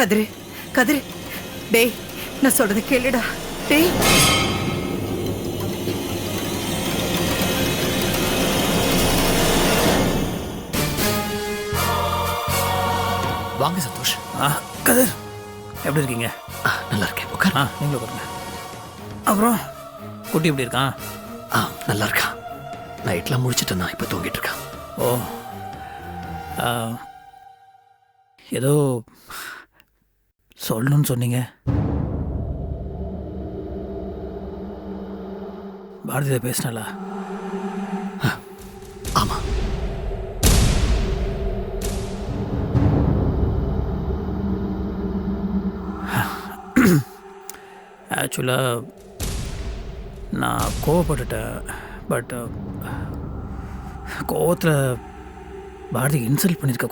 கதிரு கதிரு. டேய் நான் சொல்றது கேளுடா. டேய். வாங்க சந்தோஷ். ஆ கதிர் எப்படி இருக்கீங்க? நல்லா இருக்கேன். உட்கார். ஆ நீங்களும் உட்காருங்க. அப்புறம் குட்டி எப்படி இருக்கான் ஆ நல்லா இருக்கான் நைட்லாம் முடிச்சிட்டு நான் இப்போ தூங்கிட்டு இருக்கான். ஓ ஏதோ சொல்லணும்னு சொன்னீங்க. பாரதியில பேசினாலா ஆமா. ஆக்சுவலாக நான் கோவப்பட்டுட்டேன். பட் கோவத்தில் பாரதிக்கு இன்சல்ட் பண்ணியிருக்க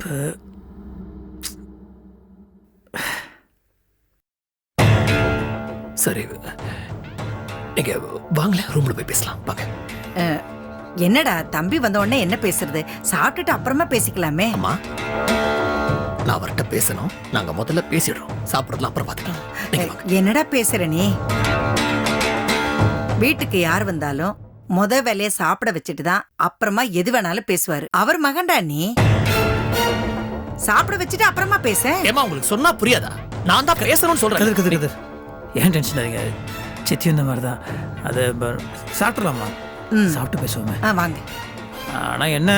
தப்பு சரி நீங்க வாங்களேன் ரூம்ல போய் பேசலாம். வாங்க. என்னடா தம்பி வந்த உடனே என்ன பேசுறது? சாப்பிட்டுட்டு அப்புறமா பேசிக்கலாமே. அம்மா நான் அவர்கிட்ட பேசணும். நாங்க முதல்ல பேசிடுறோம். சாப்பிட்றதுலாம் அப்புறம் வாங்க. என்னடா பேசுற நீ? வீட்டுக்கு யார் வந்தாலும் முத வேலைய சாப்பிட வச்சுட்டு தான் அப்புறமா எது வேணாலும் பேசுவாரு. அவர் மகன்டா நீ? சாப்பிட வச்சுட்டு அப்புறமா பேச. ஏமா உங்களுக்கு சொன்னா புரியாதா? நான் தான் பேசணும்னு சொல்றேன். கதிர் கதிர் கதிர். ஏன் டென்ஷன் ஆறீங்க சித்தி இந்த மாதிரி தான் அது ப- சாப்பிட்றலாமா ம். சாப்பிட்டு பேசுவோமே. ஆ, வாங்க. ஆனால் என்ன?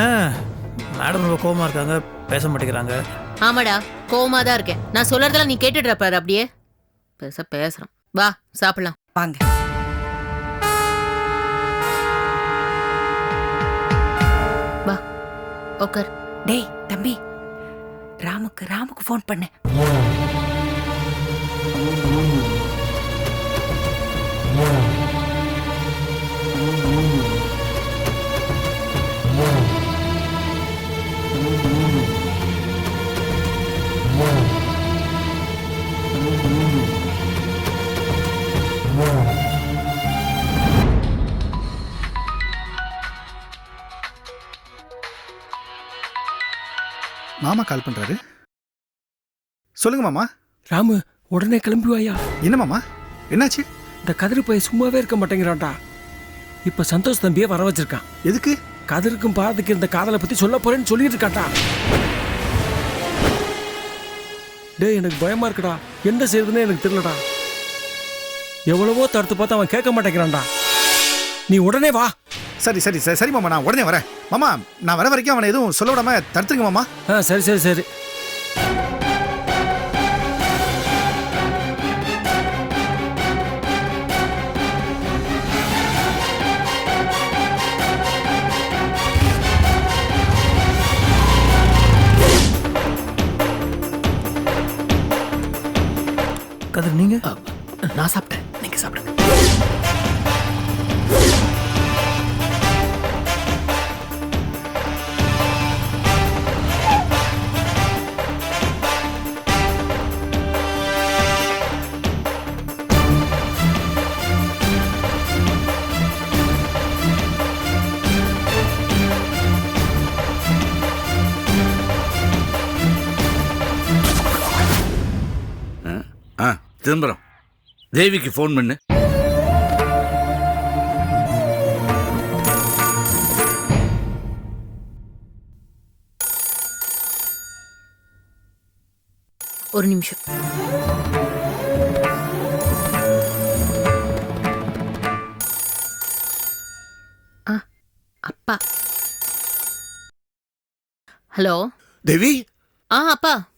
மேடம் ரொம்ப கோவமாக இருக்காங்க பேச மாட்டேங்கிறாங்க. ஆமாடா கோவமா தான் இருக்கேன். நான் சொல்றதெல்லாம் நீ கேட்டுடுற பாரு அப்படியே. பேச பேசுறான் வா சாப்பிடலாம். வாங்க. வா உட்கார் டேய் தம்பி. ராமுக்கு ராமுக்கு ஃபோன் பண்ணு. Mm. மாமா கால் பண்றாரு. சொல்லுங்க மாமா. ராமு உடனே கிளம்பி வாயா என்ன மாமா? என்னாச்சு? இந்த கதிர் பையன் சும்மாவே இருக்க மாட்டேங்கிறான்டா. இப்ப சந்தோஷ் தம்பியே வர வச்சிருக்கான். எதுக்கு? கதிருக்கும் பாரதிக்கு இருந்த காதலை பத்தி சொல்ல போறேன்னு சொல்லிட்டு இருக்கான்டா. டேய் எனக்கு பயமா இருக்குடா. என்ன செய்யறதுன்னு எனக்கு தெரியலடா. எவ்வளவோ தடுத்து பார்த்து அவன் கேட்க மாட்டேங்கிறான்டா. நீ உடனே வா. சரி சரி சரி சரி மாமா நான் உடனே வரேன். மாமா நான் வர வரைக்கும் அவனை எதுவும் சொல்ல விடாம தடுத்துருங்க மாமா. ஆ சரி சரி சரி. கதிர் நீங்கள் அ, நான் சாப்பிட்டேன். ஆ திரும்புறோம். தேவிக்கு ஃபோன் பண்ணு. ஒரு நிமிஷம். ஆ அப்பா. ஹலோ? தேவி? ஆ அப்பா.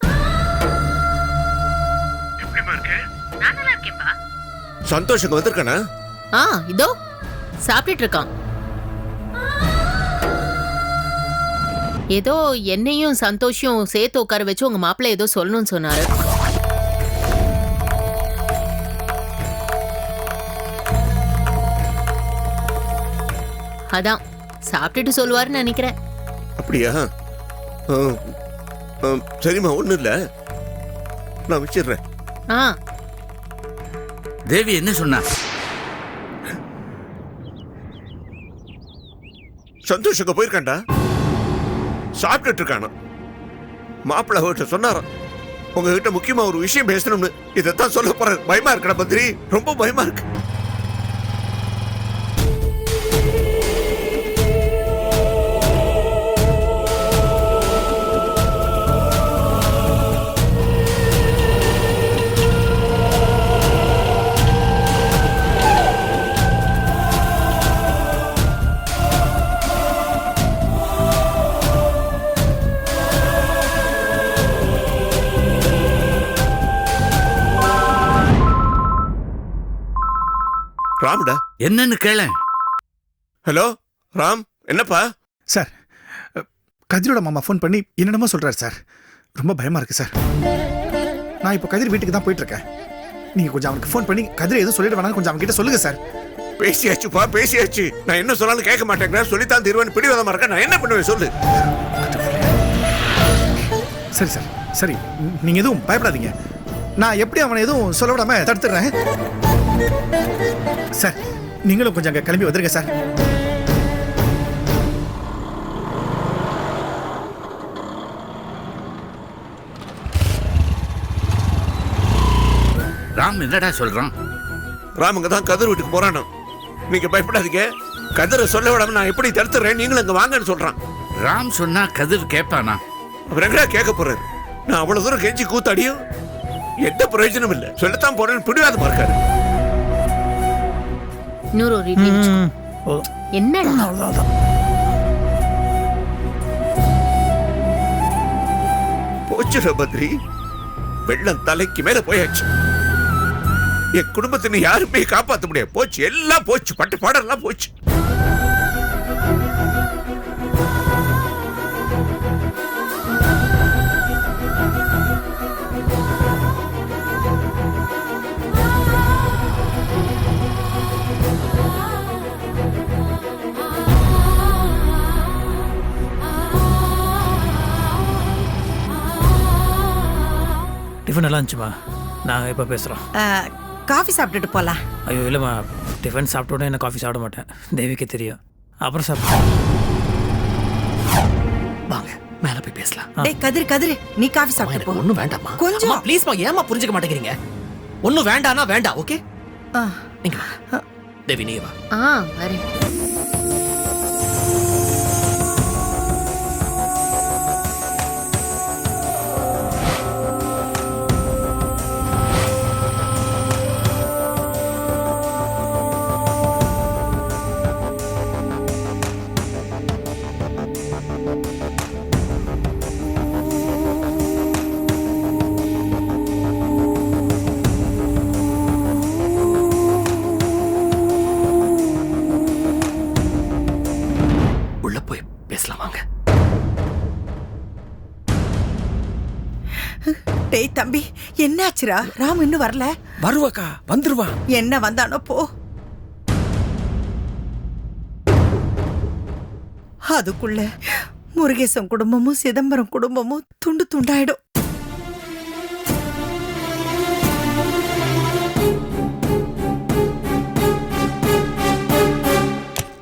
சந்தோஷ் அங்க வந்திருக்கானா? ஆ இதோ சாப்பிட்டுட்டு இருக்கான் ஏதோ என்னையும் சந்தோஷம் சேர்த்து உட்கார வச்சு உங்க மாப்பிள்ளை ஏதோ சொல்லணும்னு சொன்னாரு. அதான் சாப்பிட்டுட்டு சொல்லுவாருன்னு நினைக்கிறேன். அப்படியா? சரிம்மா ஒன்றும் இல்லை. நான் வச்சிடுறேன். ஆ. தேவி என்ன சொன்னா? சந்தோஷ் அங்க போயிருக்கான்டா. சாப்பிட்டுட்டு இருக்கானா மாப்பிள்ளை அவர்கிட்ட சொன்னாராம் உங்ககிட்ட முக்கியமா ஒரு விஷயம் பேசணும்னு. இதைத்தான் சொல்ல போறேன் பயமா இருக்கடா பத்ரி. ரொம்ப பயமா இருக்கு. என்னன்னு கேள. ஹலோ ராம் என்னப்பா? சார் கதிரோட மாமா ஃபோன் பண்ணி என்னென்னமோ சொல்றாரு சார். ரொம்ப பயமா இருக்கு சார். நான் இப்போ கதிர் வீட்டுக்கு தான் போயிட்டு இருக்கேன். நீங்க கொஞ்சம் அவனுக்கு ஃபோன் பண்ணி கதிர் எதுவும் சொல்லிட்டு வேணாம் கொஞ்சம் அவன்கிட்ட சொல்லுங்க சார். பேசியாச்சுப்பா பேசியாச்சு. நான் என்ன சொன்னாலும் கேட்க மாட்டேங்கிறேன். சொல்லித்தான் தீர்வான் பிடிவாதமா இருக்க நான் என்ன பண்ணுவேன் சொல்லு. சரி சார் சரி. ந- நீங்க எதுவும் பயப்படாதீங்க. நான் எப்படி அவனை எதுவும் சொல்ல விடாம தடுத்துடுறேன்? சார் நீங்களும் கொஞ்சம் அங்கே கிளம்பி வந்துருங்க சார். ராம் என்னடா சொல்றான்? ராம் அங்க தான் கதிர் வீட்டுக்கு போறானோ? நீங்க பயப்படாதீங்க. கதிரை சொல்ல விடாம நான் எப்படி தடுத்துறேன்? நீங்களும் அங்க வாங்கன்னு சொல்றான். ராம் சொன்னா கதிர் கேட்பானா அவர் எங்கடா கேட்க போறாரு? நான் அவ்வளவு தூரம் கெஞ்சி கூத்தாடியும் எந்த பிரயோஜனம் இல்ல. சொல்லத்தான் போறேன்னு பிடிவாதமா இருக்காரு. இன்னொரு ஒரு இட்லி போதும். என்னடா? அவ்வளோதான். போச்சுடா பத்ரி வெள்ளம் தலைக்கு மேல போயாச்சு. என் குடும்பத்தினை யாருமே காப்பாத்த முடியாது. போச்சு எல்லாம் போச்சு. பட்டு பாடெல்லாம் போச்சு. நல்லா இருந்துச்சுமா நாங்கள் இப்போ பேசுகிறோம் காஃபி சாப்பிட்டுட்டு போலாம். ஐயோ இல்லைம்மா டிஃபன் சாப்பிட்ட உடனே நான் காஃபி சாப்பிட மாட்டேன். தேவிக்கு தெரியும். அப்புறம் சாப்பிட்டேன் வாங்க மேல போய் பேசலாம். டேய் கதிர் கதிர் நீ காஃபி சாப்பிட்டு போ. ஒண்ணும் வேண்டாம்மா. கொஞ்சம். அம்மா ப்ளீஸ்மா ஏமா புரிஞ்சுக்க மாட்டேங்கிறீங்க? ஒண்ணும் வேண்டாம்னா வேண்டாம் ஓகே அஹ், நீங்க. தேவி நீ வா. ஆ வரேன். என்னாச்சுடா? ராம் இன்னும் வரல? வருவாக்கா வந்துருவா. என்ன வந்தானோ போ. அதுக்குள்ள முருகேசன் குடும்பமும் சிதம்பரம் குடும்பமும் துண்டு துண்டாயிடும்.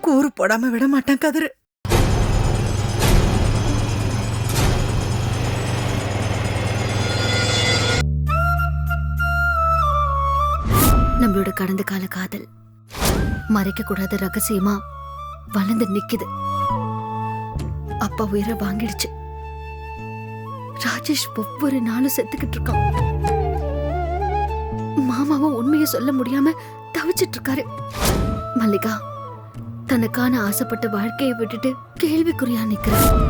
கூறு போடாம விட மாட்டான் கதிரு. நம்மளோட கடந்த கால காதல். மறைக்க கூடாத ரகசியமா வளர்ந்து நிக்குது. அப்பா உயிரை வாங்கிடுச்சு. ராஜேஷ் ஒவ்வொரு நாளும் செத்துக்கிட்டு இருக்கான். மாமாவும் உண்மையை சொல்ல முடியாம தவிச்சிட்டு இருக்காரு. மல்லிகா தனக்கான ஆசைப்பட்ட வாழ்க்கையை விட்டுட்டு கேள்விக்குறியா நிக்கிறார்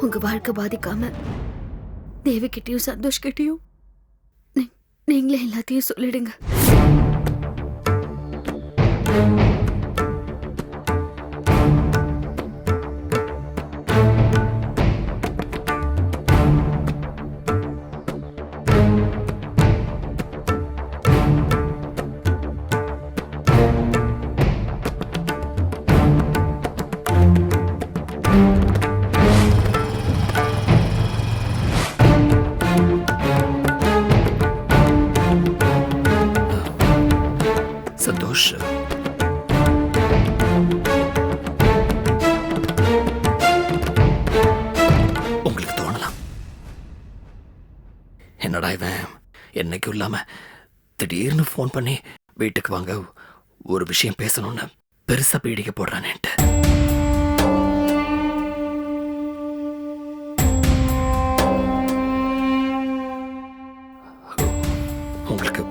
உங்க வாழ்க்கை பாதிக்காம தேவி கிட்டயும் சந்தோஷ் கிட்டயும் நீங்களே எல்லாத்தையும் சொல்லிடுங்க. திடீர்னு ஃபோன் பண்ணி வீட்டுக்கு வாங்க ஒரு விஷயம் பேசணும்னு பெருசா பீடிக்க போடுறானேன்ட்டு. உங்களுக்கு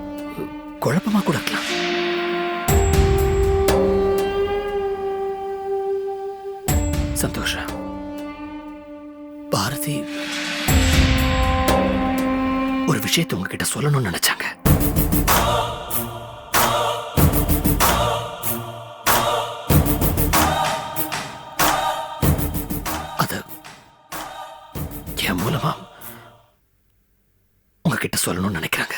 குழப்பமா கூட இருக்கலாம். பாரதி ஒரு விஷயத்தை உங்ககிட்ட சொல்லணும்னு நினைச்சாங்க. உங்ககிட்ட சொல்லணும்னு நினைக்கிறாங்க.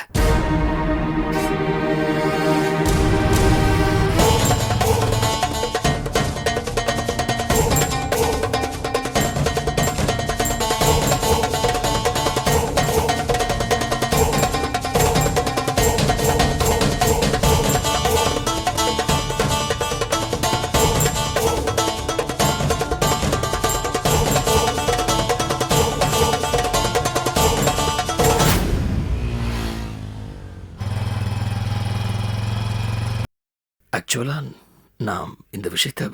நான் இந்த விஷயத்த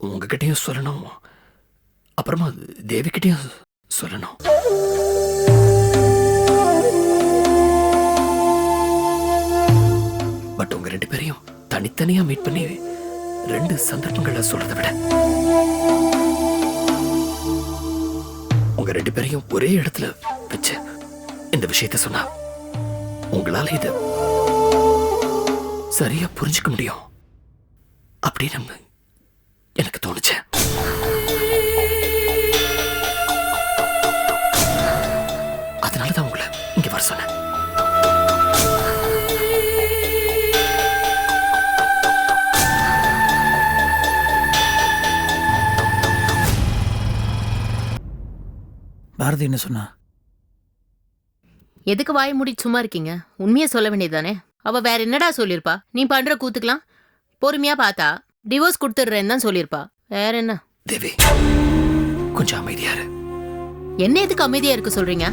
உங்ககிட்டயும் சொல்லணும். அப்புறமா தேவிக்கிட்டையும் சொல்லணும். பட் உங்க ரெண்டு பேரையும் தனித்தனியா மீட் பண்ணி ரெண்டு சந்தர்ப்பங்களை சொல்றதை விட உங்க ரெண்டு பேரையும் ஒரே இடத்துல வச்சு இந்த விஷயத்த சொன்னா உங்களால இதை சரியா புரிஞ்சுக்க முடியும். அப்படின்னு எனக்கு தோணுச்சு. அதனால தான் உங்களை இங்க வர சொன்னேன். பாரதி என்ன சொன்னா? எதுக்கு வாய மூடி சும்மா இருக்கீங்க? உண்மையை சொல்ல வேண்டியதுதானே? அவ வேற என்னடா சொல்லிருப்பா நீ பண்ற கூத்துக்கலாம் பொறுமையா பார்த்தா டிவோர்ஸ் கொடுத்துடுறேன்னு தான் சொல்லிருப்பா வேற என்ன? தேவி கொஞ்சம் அமைதியா இரு. என்ன எதுக்கு அமைதியா இருக்க சொல்றீங்க?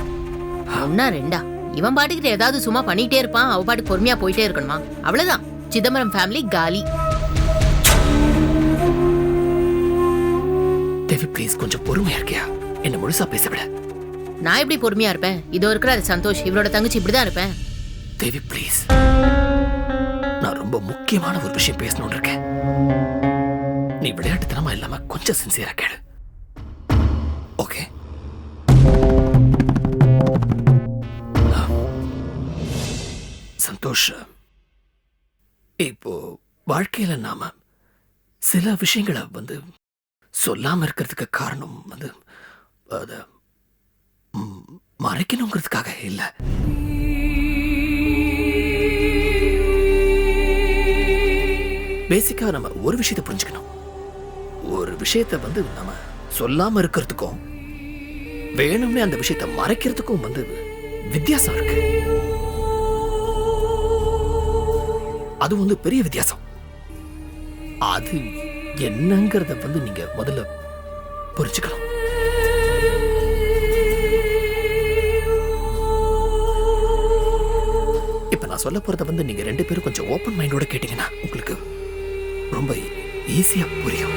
ஒன்னா ரெண்டா? இவன் பாட்டுக்கிட்டு ஏதாவது சும்மா பண்ணிட்டே இருப்பான் அவ பாட்டு பொறுமையா போயிட்டே இருக்கணுமா? அவ்வளவுதான். சிதம்பரம் ஃபேமிலி காலி. தேவி ப்ளீஸ் கொஞ்சம் பொறுமையா இருக்கியா? என்ன முழுசா பேச விட. நான் எப்படி பொறுமையா இருப்பேன்? இதோ இருக்கிற சந்தோஷ் இவரோட தங்கச்சி இப்படிதான் இருப்பேன். தேவி ப்ளீஸ் ரொம்ப முக்கியமான ஒரு விஷயம் பேசணும்னு இருக்கேன். நீ விளையாட்டுத்தனமா இல்லாம கொஞ்சம் சின்சியரா கேளு. ஓகே சந்தோஷ் இப்போ வாழ்க்கையில நாம சில விஷயங்களை வந்து சொல்லாம இருக்கிறதுக்கு காரணம் வந்து அத மறைக்கணுங்கிறதுக்காக இல்லை. பேசிக்கா நம்ம ஒரு விஷயத்தை புரிஞ்சுக்கணும். ஒரு விஷயத்தை வந்து நம்ம சொல்லாம இருக்கிறதுக்கும் வேணும்னே அந்த விஷயத்த மறைக்கிறதுக்கும் வந்து வித்தியாசம் இருக்கு. அது வந்து பெரிய வித்தியாசம். அது என்னங்கிறத வந்து நீங்க முதல்ல புரிஞ்சுக்கணும். இப்ப நான் சொல்ல போறத வந்து நீங்க ரெண்டு பேரும் கொஞ்சம் ஓப்பன் மைண்டோட கேட்டீங்கன்னா உங்களுக்கு ரொம்ப ஈஸியா புரியும்.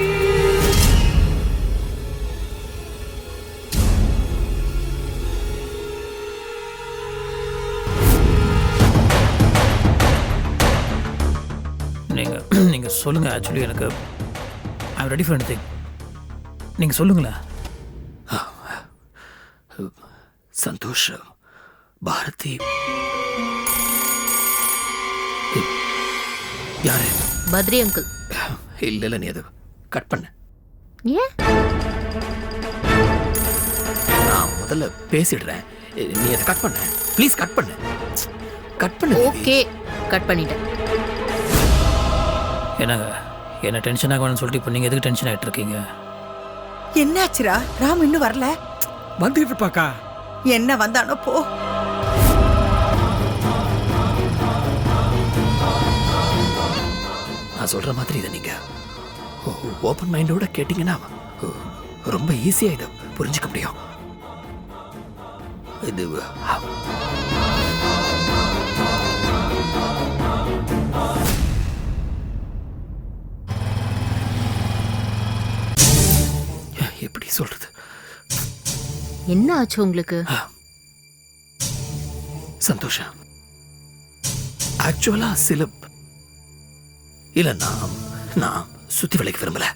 நீங்கள் நீங்கள் சொல்லுங்கள் ஆக்சுவலி எனக்கு ஐ ரெடி ஃபார் எனிதிங் நீங்கள் சொல்லுங்களேன் சந்தோஷ் பாரதி. யாரு? பத்ரி அங்கிள். இல்ல இல்ல நீ அது கட் பண்ண. ஏன்? நான் முதல்ல பேசிடுறேன். நீ அதை கட் பண்ண. ப்ளீஸ் கட் பண்ணு. கட் பண்ணு. ஓகே கட் பண்ணிட்டேன். என்னங்க என்ன டென்ஷன் ஆகணும்னு சொல்லிட்டு இப்போ நீங்கள் எதுக்கு டென்ஷன் ஆகிட்டு இருக்கீங்க? என்னாச்சுரா ராம் இன்னும் வரல? வந்துகிட்டு இருப்பாக்கா என்ன வந்தானோ போ. நான் சொல்கிற மாதிரி இதை நீங்கள் ஓப்பன் மைண்டோட கேட்டிங்கன்னா ரொம்ப ஈஸியா இதை புரிஞ்சுக்க முடியும். இது எப்படி சொல்றது? என்ன ஆச்சு உங்களுக்கு? சந்தோஷம். ஆக்சுவலா சில இல்ல நான் நான் சுத்தி விலைக்கு விரும்பல.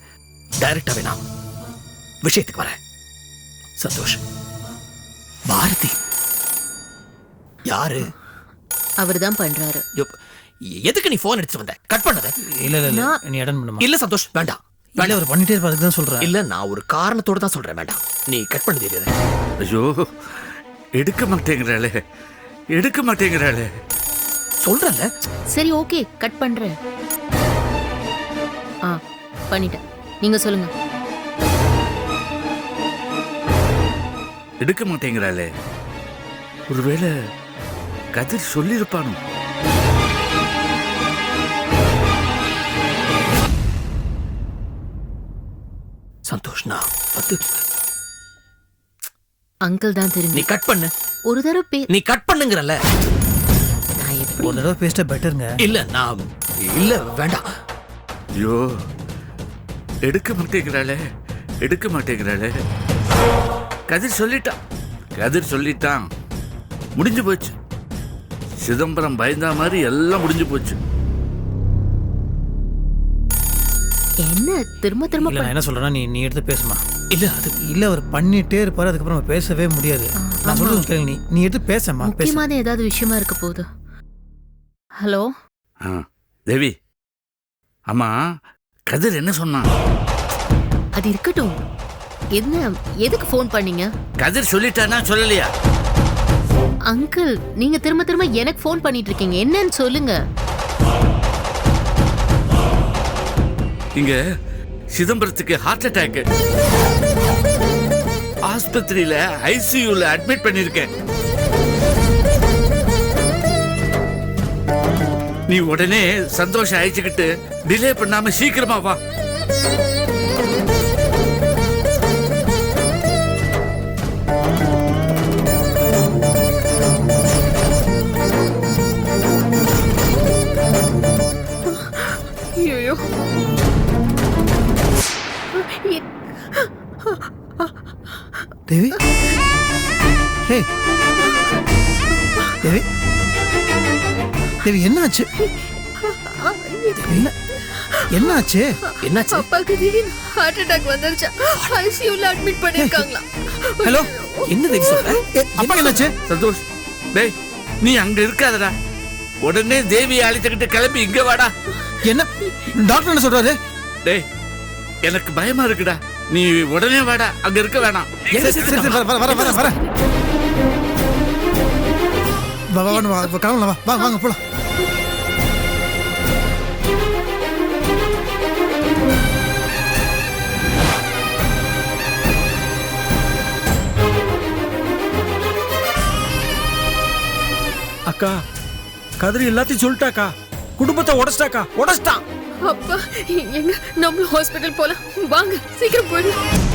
டைரக்டாவே நான் விஷயத்துக்கு வரேன். சந்தோஷ் பாரதி. யாரு? அவர் தான் பண்றாரு எதுக்கு நீ போன் எடுத்துட்டு வந்த? கட் பண்ணத. இல்ல இல்ல நீ அட்டன் பண்ணுமா? இல்ல சந்தோஷ் வேண்டாம். இல்ல அவர் பண்ணிட்டே இருப்பா அதுக்கு தான் சொல்றேன். இல்ல நான் ஒரு காரணத்தோட தான் சொல்றேன் வேண்டாம். நீ கட் பண்ண தெரியாது ஐயோ எடுக்க மாட்டேங்கிறாளே. எடுக்க மாட்டேங்கிறாளே. சொல்றல சரி ஓகே கட் பண்றேன். ஆ பண்ணிட்டேன். நீங்க சொல்லுங்க. எடுக்க மாட்டேங்கிறாளே. ஒருவேளை கதிர் சொல்லியிருப்பானோ? சந்தோஷ் நான் வந்து அங்கிள் தான் நீ திரும்பி கட் பண்ணு. ஒரு தடவை பே நீ கட் பண்ணுங்கறல நான் எப்படி? ஒரு தடவை பேசிட்டா பெட்டருங்க இல்ல நான் இல்ல வேண்டாம். ஐயோ எடுக்க மாட்டேங்கிறாளே எடுக்க மாட்டேங்கிறாளே. கதிர் சொல்லிட்டான் கதிர் சொல்லிட்டான். முடிஞ்சு போச்சு. சிதம்பரம் பயந்தா மாதிரி எல்லாம் முடிஞ்சு போச்சு. என்ன திரும்ப திரும்ப இல்ல நான் என்ன சொல்றேன்னா நீ நீ எடுத்து பேசுமா. இல்ல அது இல்ல அவர் பண்ணிட்டே இருப்பாரு அதுக்கப்புறம் பேசவே முடியாது. நான். சொல்றது கேளு நீ நீ எடுத்து பேசமா பேச. முக்கியமான ஏதாவது விஷயமா இருக்க போகுது? ஹலோ? ஆ தேவி அம்மா கதிர் என்ன சொன்னான்? அது இருக்கட்டும். என்ன எதுக்கு ஃபோன் பண்ணீங்க? கதிர் சொல்லிட்டானா சொல்லலையா? அங்கிள் நீங்க திரும்ப திரும்ப எனக்கு ஃபோன் பண்ணிட்டு இருக்கீங்க. என்னன்னு சொல்லுங்க. இங்க சிதம்பரத்துக்கு ஹார்ட் அட்டாக் ஆஸ்பத்திரியில ஐசியூல அட்மிட் பண்ணிருக்கேன். நீ உடனே சந்தோஷம் அழைச்சுக்கிட்டு டிலே பண்ணாம சீக்கிரமா வா ஐயோ தேவி ஹே தேவி தேவி என்னாச்சு என்ன என்னாச்சு? என்னாச்சு? அப்பாக்கு திடீர்னு ஹார்ட் அட்டாக் வந்துருச்சு. ஐசியூல அட்மிட் பண்ணிருக்காங்களா? ஹலோ என்ன தேவி சொல்ற? அப்பா என்னாச்சு? சந்தோஷ் டேய் நீ அங்க இருக்காதடா. உடனே தேவியை அழைச்சுக்கிட்டு கிளம்பி இங்க வாடா. என்ன டாக்டர் என்ன சொல்றாரு? டேய் எனக்கு பயமா இருக்குடா. நீ உடனே வாடா அங்க இருக்க வேணாம். வர வர வர வர. வா வா வா வா வாங்க போலாம். அக்கா கதிரி எல்லாத்தையும் சொல்லிட்டாக்கா. குடும்பத்தை உடச்சிட்டாக்கா. உடச்சிட்டான். அப்பா எங்க? நம்மளும் ஹாஸ்பிட்டல் போலாம். வாங்க சீக்கிரம் போயிடலாம்.